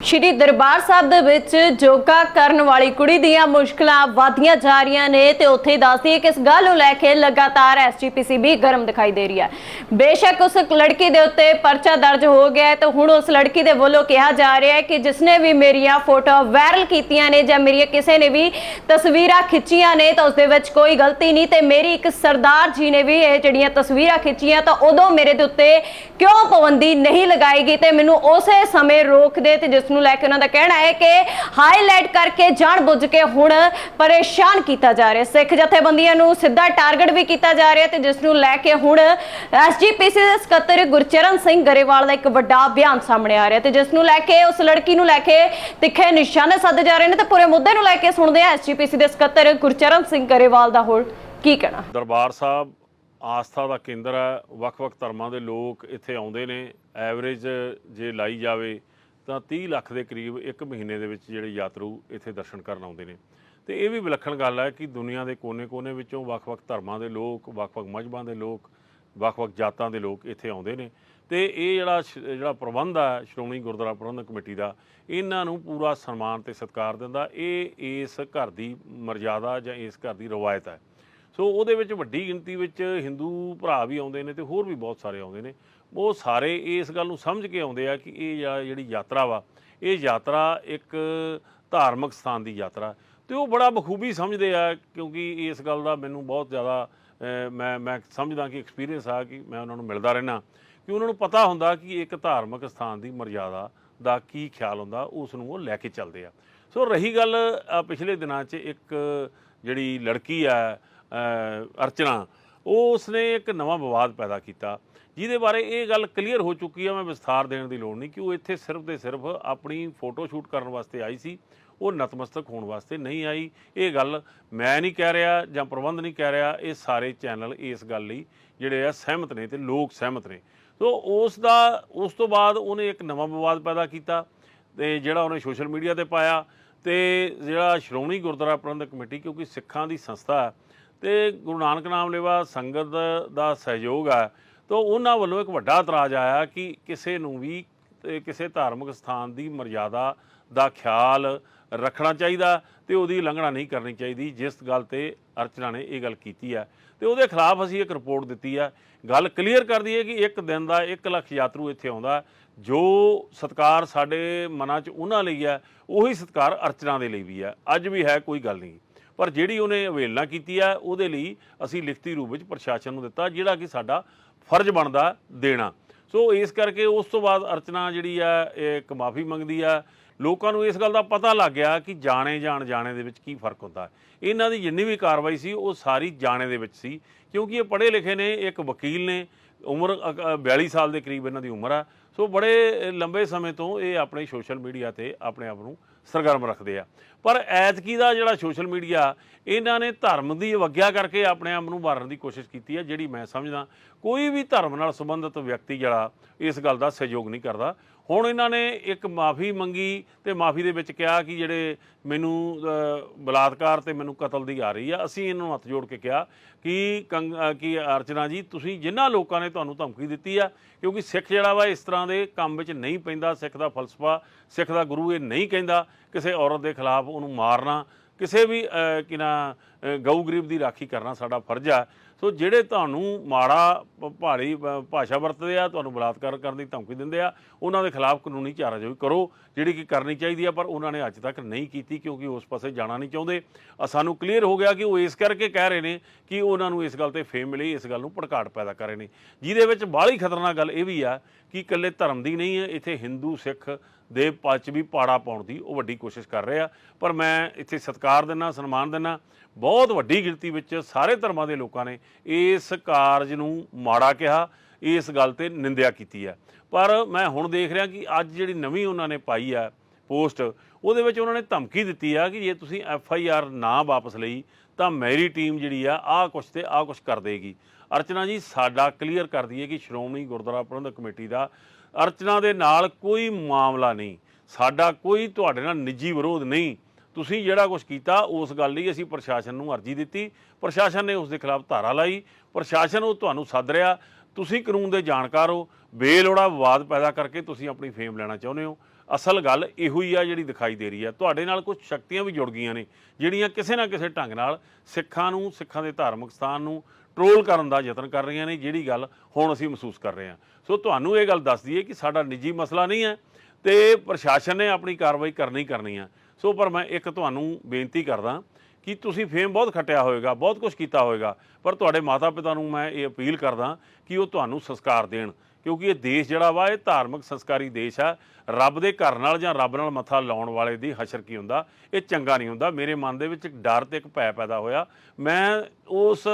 ਸ਼੍ਰੀ ਦਰਬਾਰ ਸਾਹਿਬ ਦੇ ਵਿੱਚ ਯੋਗਾ ਕਰਨ ਵਾਲੀ ਕੁੜੀ ਦੀਆਂ ਮੁਸ਼ਕਲਾਂ ਵਧਦੀਆਂ ਜਾ ਰਹੀਆਂ ਨੇ ਤੇ ਉੱਥੇ ਹੀ ਦੱਸਦੀ ਹੈ ਕਿ ਇਸ ਗੱਲ ਨੂੰ ਲੈ ਕੇ ਲਗਾਤਾਰ ਐਸਜੀਪੀਸੀਬੀ ਗਰਮ ਦਿਖਾਈ ਦੇ ਰਹੀ ਹੈ। ਬੇਸ਼ੱਕ ਉਸ ਲੜਕੀ ਦੇ ਉੱਤੇ ਪਰਚਾ ਦਰਜ ਹੋ ਗਿਆ ਹੈ ਤੇ ਹੁਣ ਉਸ ਲੜਕੀ ਦੇ ਵੱਲੋਂ ਕਿਹਾ ਜਾ ਰਿਹਾ ਹੈ ਕਿ ਜਿਸਨੇ ਵੀ ਮੇਰੀਆਂ ਫੋਟੋ ਵਾਇਰਲ ਕੀਤੀਆਂ ਨੇ ਜਾਂ ਮੇਰੀਆਂ ਕਿਸੇ ਨੇ ਵੀ ਤਸਵੀਰਾਂ ਖਿੱਚੀਆਂ ਨੇ ਤਾਂ ਉਸ ਦੇ ਵਿੱਚ ਕੋਈ ਗਲਤੀ ਨਹੀਂ ਤੇ ਮੇਰੀ ਇੱਕ ਸਰਦਾਰ ਜੀ ਨੇ ਵੀ ਇਹ ਜਿਹੜੀਆਂ ਤਸਵੀਰਾਂ ਖਿੱਚੀਆਂ ਤਾਂ ਉਦੋਂ ਮੇਰੇ ਦੇ ਉੱਤੇ ਕਿਉਂ ਪਾਬੰਦੀ ਨਹੀਂ ਲਗਾਈ ਗਈ ਤੇ ਮੈਨੂੰ ਉਸੇ ਸਮੇਂ ਰੋਕ ਦੇ ਤੇ ਜਿਸ ਨੂੰ ਲੈ ਕੇ ਉਹਨਾਂ ਦਾ ਕਹਿਣਾ ਹੈ ਕਿ ਹਾਈਲਾਈਟ ਕਰਕੇ ਜਾਣ ਬੁੱਝ ਕੇ ਹੁਣ ਪਰੇਸ਼ਾਨ ਕੀਤਾ ਜਾ ਰਿਹਾ। ਸਿੱਖ ਜਥੇਬੰਦੀਆਂ ਨੂੰ ਸਿੱਧਾ ਟਾਰਗੇਟ ਵੀ ਕੀਤਾ ਜਾ ਰਿਹਾ ਤੇ ਜਿਸ ਨੂੰ ਲੈ ਕੇ ਹੁਣ ਐਸਜੀਪੀਸੀ ਦੇ ਸਕੱਤਰ ਗੁਰਚਰਨ ਸਿੰਘ ਗਰੇਵਾਲ ਦਾ ਇੱਕ ਵੱਡਾ ਬਿਆਨ ਸਾਹਮਣੇ ਆ ਰਿਹਾ ਤੇ ਜਿਸ ਨੂੰ ਲੈ ਕੇ ਉਸ ਲੜਕੀ ਨੂੰ ਲੈ ਕੇ ਤਿੱਖੇ ਨਿਸ਼ਾਨੇ ਸਾਧੇ ਜਾ ਰਹੇ ਨੇ ਤੇ ਪੂਰੇ ਮੁੱਦੇ ਨੂੰ ਲੈ ਕੇ ਸੁਣਦੇ ਆ ਐਸਜੀਪੀਸੀ ਦੇ ਸਕੱਤਰ ਗੁਰਚਰਨ ਸਿੰਘ ਗਰੇਵਾਲ ਦਾ ਹੋਰ ਕੀ ਕਹਿਣਾ। ਦਰਬਾਰ ਸਾਹਿਬ ਆਸਥਾ ਦਾ ਕੇਂਦਰ ਹੈ। ਵੱਖ-ਵੱਖ ਧਰਮਾਂ ਦੇ ਲੋਕ ਇੱਥੇ ਆਉਂਦੇ ਨੇ। ਐਵਰੇਜ ਜੇ ਲਾਈ ਜਾਵੇ ਤਾਂ 30 ਲੱਖ ਦੇ ਕਰੀਬ ਇੱਕ ਮਹੀਨੇ ਦੇ ਵਿੱਚ ਜਿਹੜੇ ਯਾਤਰੂ ਇੱਥੇ ਦਰਸ਼ਨ ਕਰਨ ਆਉਂਦੇ ਨੇ। ਤੇ ਇਹ ਵੀ ਵਿਲੱਖਣ ਗੱਲ ਹੈ ਕਿ ਦੁਨੀਆ ਦੇ ਕੋਨੇ-ਕੋਨੇ ਵਿੱਚੋਂ ਵੱਖ-ਵੱਖ ਧਰਮਾਂ ਦੇ ਲੋਕ, ਵੱਖ-ਵੱਖ ਮਜ਼ਹਬਾਂ ਦੇ ਲੋਕ, ਵੱਖ-ਵੱਖ ਜਾਤਾਂ ਦੇ ਲੋਕ ਇੱਥੇ ਆਉਂਦੇ ਨੇ। ਤੇ ਇਹ ਜਿਹੜਾ ਸ਼- ਜਿਹੜਾ ਪ੍ਰਬੰਧ ਹੈ ਸ਼੍ਰੋਮਣੀ ਗੁਰਦੁਆਰਾ ਪ੍ਰਬੰਧਕ ਕਮੇਟੀ ਦਾ, ਇਹਨਾਂ ਨੂੰ ਪੂਰਾ ਸਨਮਾਨ ਤੇ ਸਤਿਕਾਰ ਦਿੰਦਾ। ਇਹ ਇਸ ਘਰ ਦੀ ਮਰਜ਼ਾਦਾ ਜਾਂ ਇਸ ਘਰ ਦੀ ਰਵਾਇਤ ਹੈ। ਸੋ ਉਹਦੇ ਵਿੱਚ ਵੱਡੀ ਗਿਣਤੀ ਵਿੱਚ ਹਿੰਦੂ ਭਰਾ ਵੀ ਆਉਂਦੇ ਨੇ ਤੇ ਹੋਰ ਵੀ ਬਹੁਤ ਸਾਰੇ ਆਉਂਦੇ ਨੇ। ਉਹ ਸਾਰੇ ਇਸ ਗੱਲ ਨੂੰ ਸਮਝ ਕੇ ਆਉਂਦੇ ਆ ਕਿ ਇਹ ਜਾ- ਜਿਹੜੀ ਯਾਤਰਾ ਵਾ, ਇਹ ਯਾਤਰਾ ਇੱਕ ਧਾਰਮਿਕ ਸਥਾਨ ਦੀ ਯਾਤਰਾ। ਤੇ ਉਹ ਬੜਾ ਬਖੂਬੀ ਸਮਝਦੇ ਆ, ਕਿਉਂਕਿ ਇਸ ਗੱਲ ਦਾ ਮੈਨੂੰ ਬਹੁਤ ਜ਼ਿਆਦਾ ਮੈਂ ਮੈਂ ਸਮਝਦਾ ਕਿ ਐਕਸਪੀਰੀਅੰਸ ਆ ਕਿ ਮੈਂ ਉਹਨਾਂ ਨੂੰ ਮਿਲਦਾ ਰਹਿਣਾ ਕਿ ਉਹਨਾਂ ਨੂੰ ਪਤਾ ਹੁੰਦਾ ਕਿ ਇੱਕ ਧਾਰਮਿਕ ਸਥਾਨ ਦੀ ਮਰਜ਼ਾਦਾ ਦਾ ਕੀ ਖਿਆਲ ਹੁੰਦਾ, ਉਸ ਨੂੰ ਉਹ ਲੈ ਕੇ ਚੱਲਦੇ ਆ। ਸੋ ਰਹੀ ਗੱਲ ਪਿਛਲੇ ਦਿਨਾਂ 'ਚ ਇੱਕ ਜਿਹੜੀ ਲੜਕੀ ਆ ਅਰਚਨਾ, ਉਹ ਉਸਨੇ ਇੱਕ ਨਵਾਂ ਵਿਵਾਦ ਪੈਦਾ ਕੀਤਾ। ਜਿਹਦੇ ਬਾਰੇ ਇਹ ਗੱਲ ਕਲੀਅਰ ਹੋ ਚੁੱਕੀ ਆ, ਮੈਂ ਵਿਸਥਾਰ ਦੇਣ ਦੀ ਲੋੜ ਨਹੀਂ ਕਿ ਉਹ ਇੱਥੇ ਸਿਰਫ ਤੇ ਸਿਰਫ ਆਪਣੀ ਫੋਟੋ ਸ਼ੂਟ ਕਰਨ ਵਾਸਤੇ ਆਈ ਸੀ, ਉਹ ਨਤਮਸਤਕ ਹੋਣ ਵਾਸਤੇ ਨਹੀਂ ਆਈ। ਇਹ ਗੱਲ ਮੈਂ ਨਹੀਂ ਕਹਿ ਰਿਹਾ ਜਾਂ ਪ੍ਰਬੰਧ ਨਹੀਂ ਕਹਿ ਰਿਹਾ, ਇਹ ਸਾਰੇ ਚੈਨਲ ਇਸ ਗੱਲ ਲਈ ਜਿਹੜੇ ਆ ਸਹਿਮਤ ਨੇ ਤੇ ਲੋਕ ਸਹਿਮਤ ਨੇ। ਸੋ ਉਸ ਦਾ, ਉਸ ਤੋਂ ਬਾਅਦ ਉਹਨੇ ਇੱਕ ਨਵਾਂ ਵਿਵਾਦ ਪੈਦਾ ਕੀਤਾ ਤੇ ਜਿਹੜਾ ਉਹਨੇ ਸੋਸ਼ਲ ਮੀਡੀਆ ਤੇ ਪਾਇਆ ਤੇ ਜਿਹੜਾ ਸ਼੍ਰੋਮਣੀ ਗੁਰਦੁਆਰਾ ਪ੍ਰਬੰਧਕ ਕਮੇਟੀ, ਕਿਉਂਕਿ ਸਿੱਖਾਂ ਦੀ ਸੰਸਥਾ ਹੈ ਤੇ ਗੁਰੂ ਨਾਨਕ ਨਾਮ ਲੇਵਾ ਸੰਗਤ ਦਾ ਸਹਿਯੋਗ ਹੈ ਤਾਂ ਉਹਨਾਂ ਵੱਲੋਂ ਇੱਕ ਵੱਡਾ ਇਤਰਾਜ਼ ਆਇਆ ਕਿ ਕਿਸੇ ਨੂੰ ਵੀ ਕਿਸੇ ਧਾਰਮਿਕ ਸਥਾਨ ਦੀ ਮਰਜ਼ਾਦਾ ਦਾ ਖਿਆਲ ਰੱਖਣਾ ਚਾਹੀਦਾ ਤੇ ਉਹਦੀ ਉਲੰਘਣਾ ਨਹੀਂ ਕਰਨੀ ਚਾਹੀਦੀ, ਜਿਸ ਗੱਲ ਤੇ ਅਰਚਨਾ ਨੇ ਇਹ ਗੱਲ ਕੀਤੀ ਹੈ। ਤੇ ਉਹਦੇ ਖਿਲਾਫ ਅਸੀਂ ਇੱਕ ਰਿਪੋਰਟ ਦਿੱਤੀ ਹੈ। ਗੱਲ ਕਲੀਅਰ ਕਰ ਦਈਏ ਕਿ ਇੱਕ ਦਿਨ ਦਾ 1 ਲੱਖ ਯਾਤਰੂ ਇੱਥੇ ਆਉਂਦਾ, ਜੋ ਸਤਕਾਰ ਸਾਡੇ ਮਨਾਂ 'ਚ ਉਹਨਾਂ ਲਈ ਹੈ, ਉਹੀ ਸਤਕਾਰ ਅਰਚਨਾ ਦੇ ਲਈ ਵੀ ਹੈ। ਅੱਜ ਵੀ ਹੈ, ਕੋਈ ਗੱਲ ਨਹੀਂ। ਪਰ ਜਿਹੜੀ ਉਹਨੇ ਅਵੇਲਨਾ ਕੀਤੀ ਹੈ ਉਹਦੇ ਲਈ ਅਸੀਂ ਲਿਖਤੀ ਰੂਪ ਵਿੱਚ ਪ੍ਰਸ਼ਾਸਨ ਨੂੰ ਦਿੱਤਾ, ਜਿਹੜਾ ਕਿ ਸਾਡਾ ਫਰਜ਼ ਬਣਦਾ ਦੇਣਾ। ਸੋ ਇਸ ਕਰਕੇ ਉਸ ਤੋਂ ਬਾਅਦ ਅਰਚਨਾ ਜਿਹੜੀ ਆ ਇਹ ਇੱਕ ਮਾਫੀ ਮੰਗਦੀ ਆ। ਲੋਕਾਂ ਨੂੰ ਇਸ ਗੱਲ ਦਾ ਪਤਾ ਲੱਗ ਗਿਆ ਕਿ ਜਾਣੇ ਜਾਣ ਜਾਣੇ ਦੇ ਵਿੱਚ ਕੀ ਫ਼ਰਕ ਹੁੰਦਾ। ਇਹਨਾਂ ਦੀ ਜਿੰਨੀ ਵੀ ਕਾਰਵਾਈ ਸੀ, ਉਹ ਸਾਰੀ ਜਾਣੇ ਦੇ ਵਿੱਚ ਸੀ, ਕਿਉਂਕਿ ਇਹ ਪੜ੍ਹੇ ਲਿਖੇ ਨੇ, ਇੱਕ ਵਕੀਲ ਨੇ, ਉਮਰ ਅ- 42 ਸਾਲ ਦੇ ਕਰੀਬ ਇਹਨਾਂ ਦੀ ਉਮਰ ਆ। ਸੋ ਬੜੇ ਲੰਬੇ ਸਮੇਂ ਤੋਂ ਇਹ ਆਪਣੇ ਸੋਸ਼ਲ ਮੀਡੀਆ ਤੇ ਆਪਣੇ ਆਪ ਨੂੰ ਸਰਗਰਮ ਰੱਖਦੇ ਆ। ਪਰ ਐਤਕੀ ਦਾ ਜਿਹੜਾ ਸੋਸ਼ਲ ਮੀਡੀਆ, ਇਹਨਾਂ ਨੇ ਧਰਮ ਦੀ ਅਵਗਿਆ ਕਰਕੇ ਆਪਣੇ ਆਪ ਨੂੰ ਮਾਰਨ ਦੀ ਕੋਸ਼ਿਸ਼ ਕੀਤੀ ਹੈ, ਜਿਹੜੀ ਮੈਂ ਸਮਝਦਾ। ਕੋਈ ਵੀ ਧਰਮ ਨਾਲ ਸੰਬੰਧਿਤ ਵਿਅਕਤੀ ਜਿਹੜਾ ਇਸ ਗੱਲ ਦਾ ਸਹਿਯੋਗ ਨਹੀਂ ਕਰਦਾ। ਹੁਣ ਇਹਨਾਂ ਨੇ ਇੱਕ ਮਾਫੀ ਮੰਗੀ ਤੇ ਮਾਫੀ ਦੇ ਵਿੱਚ ਕਿਹਾ ਕਿ ਜਿਹੜੇ ਮੈਨੂੰ ਬਲਾਤਕਾਰ ਤੇ ਮੈਨੂੰ ਕਤਲ ਦੀ ਆ ਰਹੀ ਆ। ਅਸੀਂ ਇਹਨਾਂ ਨੂੰ ਹੱਥ ਜੋੜ ਕੇ ਕਿਹਾ ਕਿ ਕੰਗ- ਅ, ਕਿ ਅਰਚਨਾ ਜੀ ਤੁਸੀਂ ਜਿਨ੍ਹਾਂ ਲੋਕਾਂ ਨੇ ਤੁਹਾਨੂੰ ਧਮਕੀ ਦਿੱਤੀ ਆ ਕਿਉਂਕਿ ਸਿੱਖ ਜਿਹੜਾ ਵਾ ਇਸ ਤਰ੍ਹਾਂ ਦੇ ਕੰਮ ਵਿੱਚ ਨਹੀਂ ਪੈਂਦਾ ਸਿੱਖ ਦਾ ਫਲਸਫਾ ਸਿੱਖ ਦਾ ਗੁਰੂ ਇਹ ਨਹੀਂ ਕਹਿੰਦਾ ਕਿਸੇ ਔਰਤ ਦੇ ਖਿਲਾਫ ਉਹਨੂੰ ਮਾਰਨਾ ਕਿਸੇ ਵੀ ਅ, ਕਿ ਨਾ ਗਊ ਗਰੀਬ ਦੀ ਰਾਖੀ ਕਰਨਾ ਸਾਡਾ ਫਰਜ਼ ਆ। ਸੋ ਜਿਹੜੇ ਤੁਹਾਨੂੰ ਮਾੜਾ ਭ- ਭਾਰੀ ਭਾਸ਼ਾ ਵਰਤਦੇ ਆ, ਤੁਹਾਨੂੰ ਬਲਾਤਕਾਰ ਕਰਨ ਦੀ ਧਮਕੀ ਦਿੰਦੇ ਆ, ਉਹਨਾਂ ਦੇ ਖਿਲਾਫ ਕਾਨੂੰਨੀ ਚਾਰਾਜੋਈ ਕਰੋ, ਜਿਹੜੀ ਕਿ ਕਰਨੀ ਚਾਹੀਦੀ ਆ, ਪਰ ਉਹਨਾਂ ਨੇ ਅੱਜ ਤੱਕ ਨਹੀਂ ਕੀਤੀ ਕਿਉਂਕਿ ਉਸ ਪਾਸੇ ਜਾਣਾ ਨਹੀਂ ਚਾਹੁੰਦੇ। ਸਾਨੂੰ ਕਲੀਅਰ ਹੋ ਗਿਆ ਕਿ ਉਹ ਇਸ ਕਰਕੇ ਕਹਿ ਰਹੇ ਨੇ ਕਿ ਉਹਨਾਂ ਨੂੰ ਇਸ ਗੱਲ ਤੇ ਫੇਮ ਮਿਲੀ, ਇਸ ਗੱਲ ਨੂੰ ਭੜਕਾਟ ਪੈਦਾ ਕਰ ਰਹੇ ਨੇ। ਜਿਹਦੇ ਵਿੱਚ ਬਾਹਲੀ ਖਤਰਨਾਕ ਗੱਲ ਇਹ ਵੀ ਆ ਕਿ ਇਕੱਲੇ ਧਰਮ ਦੀ ਨਹੀਂ ਹੈ, ਇੱਥੇ ਹਿੰਦੂ, ਸਿੱਖ ਦੇ ਪੱਚ ਵੀ ਪਾੜਾ ਪਾਉਣ ਦੀ ਉਹ ਵੱਡੀ ਕੋਸ਼ਿਸ਼ ਕਰ ਰਹੇ ਆ। ਪਰ ਮੈਂ ਇੱਥੇ ਸਤਿਕਾਰ ਦਿੰਦਾ, ਸਨਮਾਨ ਦਿੰਦਾ ਬਹੁਤ ਵੱਡੀ ਗਿਣਤੀ ਵਿੱਚ ਸਾਰੇ ਧਰਮਾਂ ਦੇ ਲੋਕਾਂ ਨੇ ਇਸ ਕਾਰਜ ਨੂੰ ਮਾੜਾ ਕਿਹਾ, ਇਸ ਗੱਲ ਤੇ ਨਿੰਦਿਆ ਕੀਤੀ ਹੈ। ਪਰ ਮੈਂ ਹੁਣ ਦੇਖ ਰਿਹਾ ਕਿ ਅੱਜ ਜਿਹੜੀ ਨਵੀਂ ਉਹਨਾਂ ਨੇ ਪਾਈ ਆ ਪੋਸਟ, ਉਹਦੇ ਵਿੱਚ ਉਹਨਾਂ ਨੇ ਧਮਕੀ ਦਿੱਤੀ ਆ ਕਿ ਜੇ ਤੁਸੀਂ ਐਫ ਆਈ ਆਰ ਨਾ ਵਾਪਸ ਲਈ, ਤਾਂ ਮੇਰੀ ਟੀਮ ਜਿਹੜੀ ਆ, ਆਹ ਕੁਛ ਤੇ ਆਹ ਕੁਛ ਕਰ ਦੇਗੀ। ਅਰਚਨਾ ਜੀ, ਸਾਡਾ ਕਲੀਅਰ ਕਰ ਦਈਏ ਕਿ ਸ਼੍ਰੋਮਣੀ ਗੁਰਦੁਆਰਾ ਪ੍ਰਬੰਧਕ ਕਮੇਟੀ ਦਾ ਅਰਚਨਾ ਦੇ ਨਾਲ ਕੋਈ ਮਾਮਲਾ ਨਹੀਂ। ਸਾਡਾ ਕੋਈ ਤੁਹਾਡੇ ਨਾਲ ਨਿੱਜੀ ਵਿਰੋਧ ਨਹੀਂ। ਤੁਸੀਂ ਜਿਹੜਾ ਕੁਝ ਕੀਤਾ, ਉਸ ਗੱਲ ਲਈ ਅਸੀਂ ਪ੍ਰਸ਼ਾਸਨ ਨੂੰ ਅਰਜ਼ੀ ਦਿੱਤੀ। ਪ੍ਰਸ਼ਾਸਨ ਨੇ ਉਸ ਦੇ ਖਿਲਾਫ ਧਾਰਾ ਲਾਈ। ਪ੍ਰਸ਼ਾਸਨ ਉਹ ਤੁਹਾਨੂੰ ਸੱਦ ਰਿਹਾ। ਤੁਸੀਂ ਕਾਨੂੰਨ ਦੇ ਜਾਣਕਾਰ ਹੋ। ਬੇਲੋੜਾ ਵਿਵਾਦ ਪੈਦਾ ਕਰਕੇ ਤੁਸੀਂ ਆਪਣੀ ਫੇਮ ਲੈਣਾ ਚਾਹੁੰਦੇ ਹੋ। ਅਸਲ ਗੱਲ ਇਹੋ ਹੀ ਆ ਜਿਹੜੀ ਦਿਖਾਈ ਦੇ ਰਹੀ ਆ। ਤੁਹਾਡੇ ਨਾਲ ਕੁਝ ਸ਼ਕਤੀਆਂ ਵੀ ਜੁੜ ਗਈਆਂ ਨੇ, ਜਿਹੜੀਆਂ ਕਿਸੇ ਨਾ ਕਿਸੇ ਢੰਗ ਨਾਲ ਸਿੱਖਾਂ ਨੂੰ, ਸਿੱਖਾਂ ਦੇ ਧਾਰਮਿਕ ਸਥਾਨ ਨੂੰ ਟਰੋਲ ਕਰਨ ਦਾ ਯਤਨ ਕਰ ਰਹੀਆਂ ਨੇ, ਜਿਹੜੀ ਗੱਲ ਹੁਣ ਅਸੀਂ ਮਹਿਸੂਸ ਕਰ ਰਹੇ ਹਾਂ। ਸੋ ਤੁਹਾਨੂੰ ਇਹ ਗੱਲ ਦੱਸ ਦਈਏ ਕਿ ਸਾਡਾ ਨਿੱਜੀ ਮਸਲਾ ਨਹੀਂ ਹੈ ਤੇ ਪ੍ਰਸ਼ਾਸਨ ਨੇ ਆਪਣੀ ਕਾਰਵਾਈ ਕਰਨੀ ਕਰਨੀ ਆ। ਸੋ ਪਰ ਮੈਂ ਇੱਕ ਤੁਹਾਨੂੰ ਬੇਨਤੀ ਕਰਦਾ ਕਿ ਤੁਸੀਂ ਫੇਮ ਬਹੁਤ ਖੱਟਿਆ ਹੋਵੇਗਾ ਬਹੁਤ ਕੁਝ ਕੀਤਾ ਹੋਵੇਗਾ ਪਰ ਤੁਹਾਡੇ ਮਾਤਾ-ਪਿਤਾ ਨੂੰ ਮੈਂ ਇਹ ਅਪੀਲ ਕਰਦਾ ਕਿ ਉਹ ਤੁਹਾਨੂੰ ਸੰਸਕਾਰ ਦੇਣ, ਕਿਉਂਕਿ ਇਹ ਦੇਸ਼ ਜਿਹੜਾ ਵਾ, ਇਹ ਧਾਰਮਿਕ ਸੰਸਕਾਰੀ ਦੇਸ਼ ਆ। ਰੱਬ ਦੇ ਘਰ ਨਾਲ ਜਾਂ ਰੱਬ ਨਾਲ ਮੱਥਾ ਲਾਉਣ ਵਾਲੇ ਦੀ ਹਸ਼ਰ ਕੀ ਹੁੰਦਾ? ਇਹ ਚੰਗਾ ਨਹੀਂ ਹੁੰਦਾ। ਮੇਰੇ ਮਨ ਦੇ ਵਿੱਚ ਇੱਕ ਡਰ ਤੇ ਇੱਕ ਭੈ ਪੈਦਾ ਹੋਇਆ। ਮੈਂ ਉਸ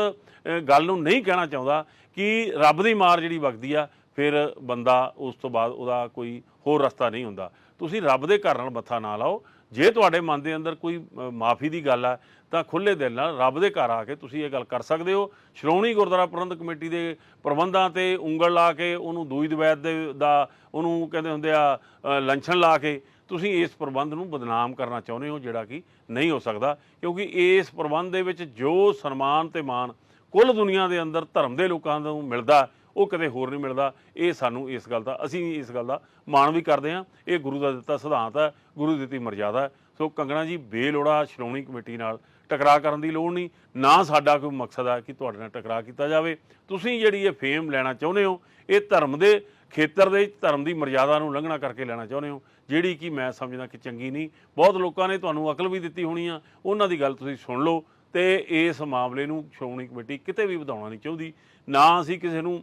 ਗੱਲ ਨੂੰ ਨਹੀਂ ਕਹਿਣਾ ਚਾਹੁੰਦਾ ਕਿ ਰੱਬ ਦੀ ਮਾਰ ਜਿਹੜੀ ਵਗਦੀ ਆ ਫਿਰ ਬੰਦਾ ਉਸ ਤੋਂ ਬਾਅਦ ਉਹਦਾ ਕੋਈ ਹੋਰ ਰਸਤਾ ਨਹੀਂ ਹੁੰਦਾ। ਤੁਸੀਂ ਰੱਬ ਦੇ ਘਰ ਨਾਲ ਮੱਥਾ ਨਾ ਲਾਓ। ਜੇ ਤੁਹਾਡੇ ਮਨ ਦੇ ਅੰਦਰ ਕੋਈ ਮਾਫੀ ਦੀ ਗੱਲ ਆ, ਤਾਂ ਖੁੱਲੇ ਦਿਲ ਨਾਲ ਰੱਬ ਦੇ ਘਰ ਆ ਕੇ ਤੁਸੀਂ ਇਹ ਗੱਲ ਕਰ ਸਕਦੇ ਹੋ। ਸ਼੍ਰੋਮਣੀ ਗੁਰਦੁਆਰਾ ਪ੍ਰਬੰਧਕ ਕਮੇਟੀ ਦੇ ਪ੍ਰਬੰਧਾਂ ਤੇ ਉਂਗਲ ਲਾ ਕੇ, ਉਹਨੂੰ ਦੂਈ ਦਵੈਤ ਦੇ, ਦਾ, ਉਹਨੂੰ ਕਹਿੰਦੇ ਹੁੰਦੇ ਆ ਲੰਛਣ ਲਾ ਕੇ ਤੁਸੀਂ ਇਸ ਪ੍ਰਬੰਧ ਨੂੰ ਬਦਨਾਮ ਕਰਨਾ ਚਾਹੁੰਦੇ ਹੋ, ਜਿਹੜਾ ਕਿ ਨਹੀਂ ਹੋ ਸਕਦਾ। ਕਿਉਂਕਿ ਇਸ ਪ੍ਰਬੰਧ ਦੇ ਵਿੱਚ ਜੋ ਸਨਮਾਨ ਤੇ ਮਾਣ ਕੁੱਲ ਦੁਨੀਆ ਦੇ ਅੰਦਰ ਧਰਮ ਦੇ ਲੋਕਾਂ ਨੂੰ ਮਿਲਦਾ ਉਹ ਕਦੇ ਹੋਰ ਨਹੀਂ ਮਿਲਦਾ। ਇਹ ਸਾਨੂੰ ਇਸ ਗੱਲ ਦਾ, ਅਸੀਂ ਇਸ ਗੱਲ ਦਾ ਮਾਣ ਵੀ ਕਰਦੇ ਹਾਂ। ਇਹ ਗੁਰੂ ਦਾ ਦਿੱਤਾ ਸਿਧਾਂਤ ਹੈ, ਗੁਰੂ ਦਿੱਤੀ ਮਰਜ਼ਾਦਾ ਹੈ। ਸੋ ਕੰਗਣਾ ਜੀ, ਬੇਲੋੜਾ ਸ਼੍ਰੋਮਣੀ ਕਮੇਟੀ ਨਾਲ ਟਕਰਾਅ ਕਰਨ ਦੀ ਲੋੜ ਨਹੀਂ। ਨਾ ਸਾਡਾ ਕੋਈ ਮਕਸਦ ਹੈ ਕਿ ਤੁਹਾਡੇ ਨਾਲ ਟਕਰਾਅ ਕੀਤਾ ਜਾਵੇ। ਤੁਸੀਂ ਜਿਹੜੀ ਇਹ ਫੇਮ ਲੈਣਾ ਚਾਹੁੰਦੇ ਹੋ, ਇਹ ਧਰਮ ਦੇ ਖੇਤਰ ਦੇ ਧਰਮ ਦੀ ਮਰਜ਼ਾਦਾ ਨੂੰ ਲੰਘਣਾ ਕਰਕੇ ਲੈਣਾ ਚਾਹੁੰਦੇ ਹੋ, ਜਿਹੜੀ ਕਿ ਮੈਂ ਸਮਝਦਾ ਕਿ ਚੰਗੀ ਨਹੀਂ। ਬਹੁਤ ਲੋਕਾਂ ਨੇ ਤੁਹਾਨੂੰ ਅਕਲ ਵੀ ਦਿੱਤੀ ਹੋਣੀ ਆ। ਉਹਨਾਂ ਦੀ ਗੱਲ ਤੁਸੀਂ ਸੁਣ ਲਓ ਤੇ ਇਸ ਮਾਮਲੇ ਨੂੰ ਸ਼੍ਰੋਮਣੀ ਕਮੇਟੀ ਕਿਤੇ ਵੀ ਵਧਾਉਣਾ ਨਹੀਂ ਚਾਹੁੰਦੀ। ਨਾ ਅਸੀਂ ਕਿਸੇ ਨੂੰ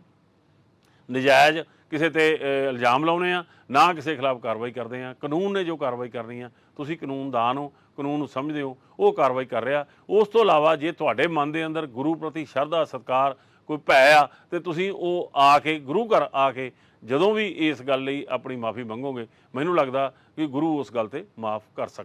ਨਜਾਇਜ਼ ਕਿਸੇ ਤੇ ਇਲਜ਼ਾਮ ਲਾਉਨੇ ਆ, ਨਾ ਕਿਸੇ ਖਿਲਾਫ ਕਾਰਵਾਈ ਕਰਦੇ ਆ। ਕਾਨੂੰਨ ਨੇ ਜੋ ਕਾਰਵਾਈ ਕਰਨੀ ਆ, ਤੁਸੀਂ ਕਾਨੂੰਨਦਾਨ ਹੋ, ਕਾਨੂੰਨ ਨੂੰ ਸਮਝਦੇ ਹੋ, ਉਹ ਕਾਰਵਾਈ ਕਰ ਰਿਹਾ। ਉਸ ਤੋਂ ਇਲਾਵਾ ਜੇ ਤੁਹਾਡੇ ਮਨ ਦੇ ਅੰਦਰ ਗੁਰੂ ਪ੍ਰਤੀ ਸ਼ਰਧਾ, ਸਤਕਾਰ ਕੋਈ ਭੈ ਆ, ਤੇ ਤੁਸੀਂ ਉਹ ਆ ਕੇ, ਗੁਰੂ ਘਰ ਆ ਕੇ ਜਦੋਂ ਵੀ ਇਸ ਗੱਲ ਲਈ ਆਪਣੀ ਮਾਫੀ ਮੰਗੋਗੇ, ਮੈਨੂੰ ਲੱਗਦਾ ਕਿ ਗੁਰੂ ਉਸ ਗੱਲ ਤੇ ਮਾਫ ਕਰ ਸਕਦਾ